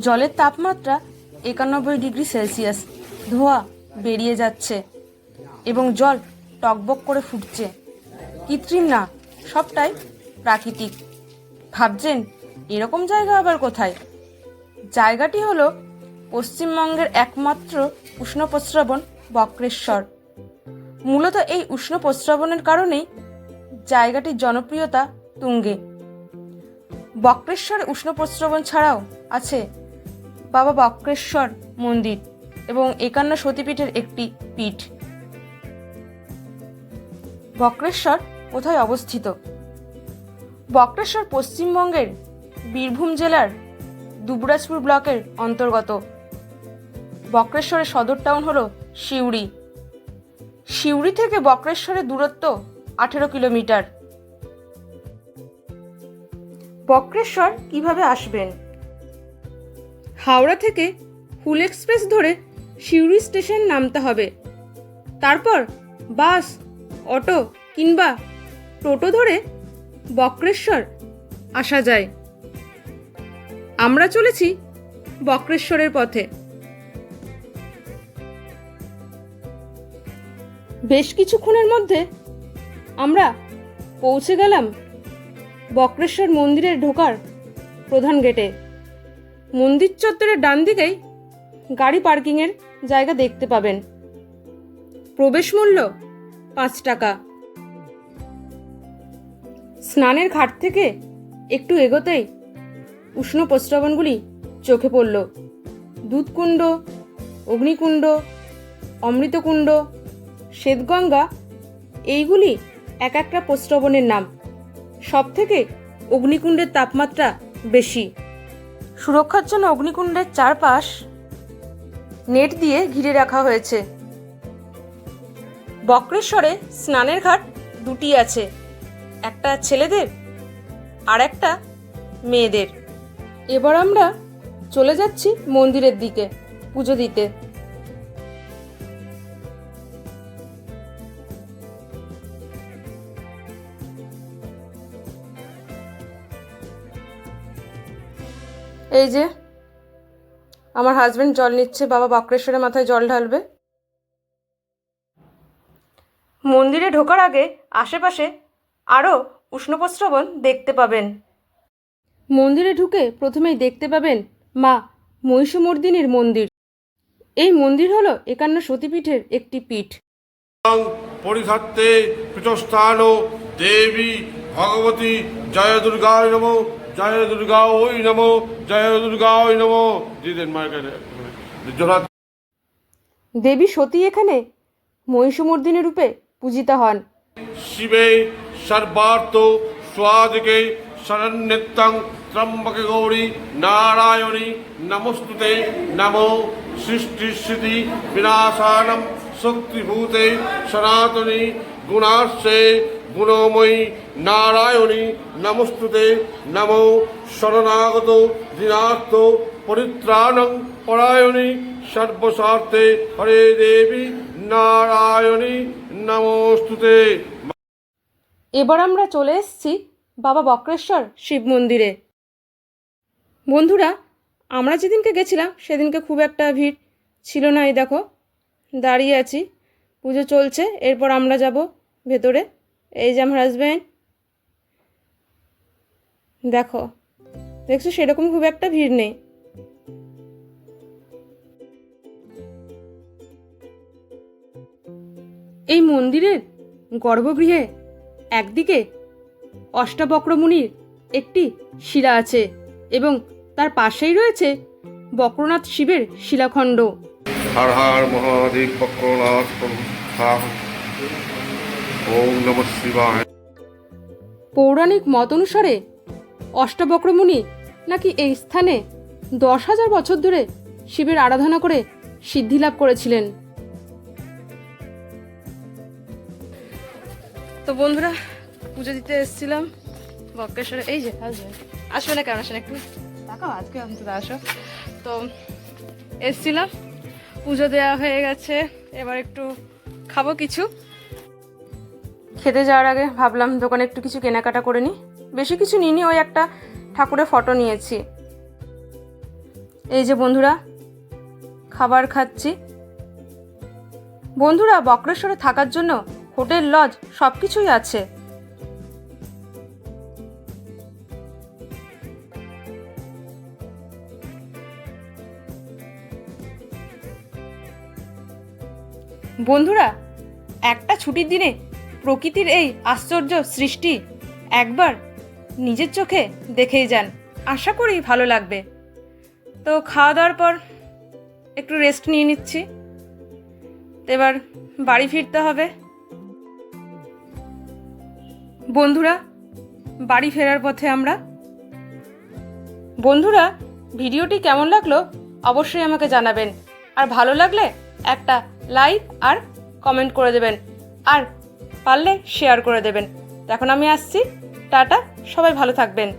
জলের তাপমাত্রা একানব্বই ডিগ্রি সেলসিয়াস। ধোঁয়া বেরিয়ে যাচ্ছে এবং জল টকবক করে ফুটছে। কৃত্রিম না, সবটাই প্রাকৃতিক। ভাবছেন, এরকম জায়গা আবার কোথায়? জায়গাটি হলো পশ্চিমবঙ্গের একমাত্র উষ্ণ প্রস্রবণ বক্রেশ্বর। মূলত এই উষ্ণ প্রস্রবণের কারণেই জায়গাটির জনপ্রিয়তা তুঙ্গে। বক্রেশ্বর উষ্ণ প্রস্রবণ ছাড়াও আছে বাবা বক্রেশ্বর মন্দির এবং একান্ন সতীপীঠের একটি পীঠ। বক্রেশ্বর কোথায় অবস্থিত? বক্রেশ্বর পশ্চিমবঙ্গের বীরভূম জেলার দুবরাজপুর ব্লকের অন্তর্গত। বক্রেশ্বরের সদর টাউন হল সিউড়ি। সিউড়ি থেকে বক্রেশ্বরের দূরত্ব আঠেরো কিলোমিটার। বক্রেশ্বর কীভাবে আসবেন? হাওড়া থেকে ফুল এক্সপ্রেস ধরে সিউড়ি স্টেশন নামতে হবে। তারপর বাস, অটো কিংবা টোটো ধরে বক্রেশ্বর আসা যায়। আমরা চলেছি বক্রেশ্বরের পথে। বেশ কিছুক্ষণের মধ্যে আমরা পৌঁছে গেলাম বক্রেশ্বর মন্দিরে ঢোকার প্রধান গেটে। মন্দির চত্বরের ডান দিকেই গাড়ি পার্কিংয়ের জায়গা দেখতে পাবেন। প্রবেশ মূল্য পাঁচ টাকা। স্নানের ঘাট থেকে একটু এগোতেই উষ্ণ প্রস্রবণগুলি চোখে পড়ল। দুধকুণ্ড, অগ্নিকুণ্ড, অমৃতকুণ্ড, শ্বেতগঙ্গা, এইগুলি এক একটা প্রস্রবণের নাম। সব থেকে অগ্নিকুণ্ডের তাপমাত্রা বেশি। সুরক্ষার জন্য অগ্নিকুণ্ডের চারপাশ নেট দিয়ে ঘিরে রাখা হয়েছে। বক্রেশ্বরে স্নানের ঘাট দুটি আছে, একটা ছেলেদের আর একটা মেয়েদের। এবার আমরা চলে যাচ্ছি মন্দিরের দিকে পুজো দিতে। এই যে, আমার হাজবেন্ড জল নিচ্ছে, বাবা বক্রেশ্বরের মাথায় জল ঢালবে। মন্দিরে ঢোকার আগে আশেপাশে আরও উষ্ণপ্রস্রবণ দেখতে পাবেন। মন্দিরে ঢুকে প্রথমেই দেখতে পাবেন মা মহিষমর্দিনীর মন্দির। এই মন্দির হলো একান্ন সতীপীঠের একটি পীঠ। পরিধাত্তে পীঠস্থান দেবী, ভগবতী, জয় দুর্গায় নম জয় দুর্গা ওই নম জয় দুর্গা ওই নম। দিদেন মায়ের জোড়া দেবী সতী এখানে মহিষমর্দিনী রূপে পূজিতা হন। শিবে সর্বার্থ স্বাদিকে শরণ্যত্যং ত্রম্বকে গৌরী নারায়ণী নমস্তুতে নমো। সৃষ্টি স্মৃতি বিনাশানম শক্তিভূতে সনাতনী গুণার্ষে গুণময়ী নারায়ণী নমস্তুতে নমো শরণাগত দিনার্থ পরিত্রাণং পরায়ণী সর্বস্বার্থে হরে দেবী নারায়ণী নমস্তুতে এবার আমরা চলে এসেছি বাবা বক্রেশ্বর শিব মন্দিরে। বন্ধুরা, আমরা যেদিনকে গেছিলাম, সেদিনকে খুব একটা ভিড় ছিল না, এই দেখো, দাঁড়িয়ে আছি। পুজো চলছে, এরপর আমরা যাব ভেতরে। এই যে আমার হাজব্যান্ড দেখো, দেখছ সেরকম খুব একটা ভিড় নেই। এই মন্দিরের গর্ভগৃহে একদিকে অষ্টাবক্রমুনির একটি শিলা আছে এবং তার পাশেই রয়েছে বক্রনাথ শিবের শিলাখণ্ড। হর হর মহাদেব বক্রনাথ ওম নম শিবায়। পৌরাণিক মত অনুসারে অষ্টাবক্রমুনি নাকি এই স্থানে দশ হাজার বছর ধরে শিবের আরাধনা করে সিদ্ধি লাভ করেছিলেন। তো বন্ধুরা, পুজো দিতে এসেছিলাম। বক্রেশ্বরে, এই যে, আসবে। না কেন? আসে না একটু। তাকাও, আজকে অন্তত আসো। তো এসছিলাম। পুজো দেওয়া হয়ে গেছে। এবার একটু খাব কিছু। খেতে যাওয়ার আগে ভাবলাম দোকানে একটু কিছু কেনাকাটা করে নিই বেশি কিছু নিইনি, ওই একটা ঠাকুরের ফটো নিয়েছি। এই যে বন্ধুরা, খাবার খাচ্ছি। বন্ধুরা, বক্রেশ্বরে থাকার জন্য হোটেল, লজ সব কিছুই আছে। বন্ধুরা, একটা ছুটির দিনে প্রকৃতির এই আশ্চর্য সৃষ্টি একবার নিজের চোখে দেখেই যান। আশা করি ভালো লাগবে। তো খাওয়া দাওয়ার পর একটু রেস্ট নিয়ে নিচ্ছি। এবার বাড়ি ফিরতে হবে। বন্ধুরা, বাড়ি ফেরার পথে আমরা। বন্ধুরা, ভিডিওটি কেমন লাগল অবশ্যই আমাকে জানাবেন। আর ভালো লাগলে একটা লাইক আর কমেন্ট করে দেবেন। আর পারলে শেয়ার করে দেবেন। এখন আমি আসছি। টাটা, সবাই ভালো থাকবেন।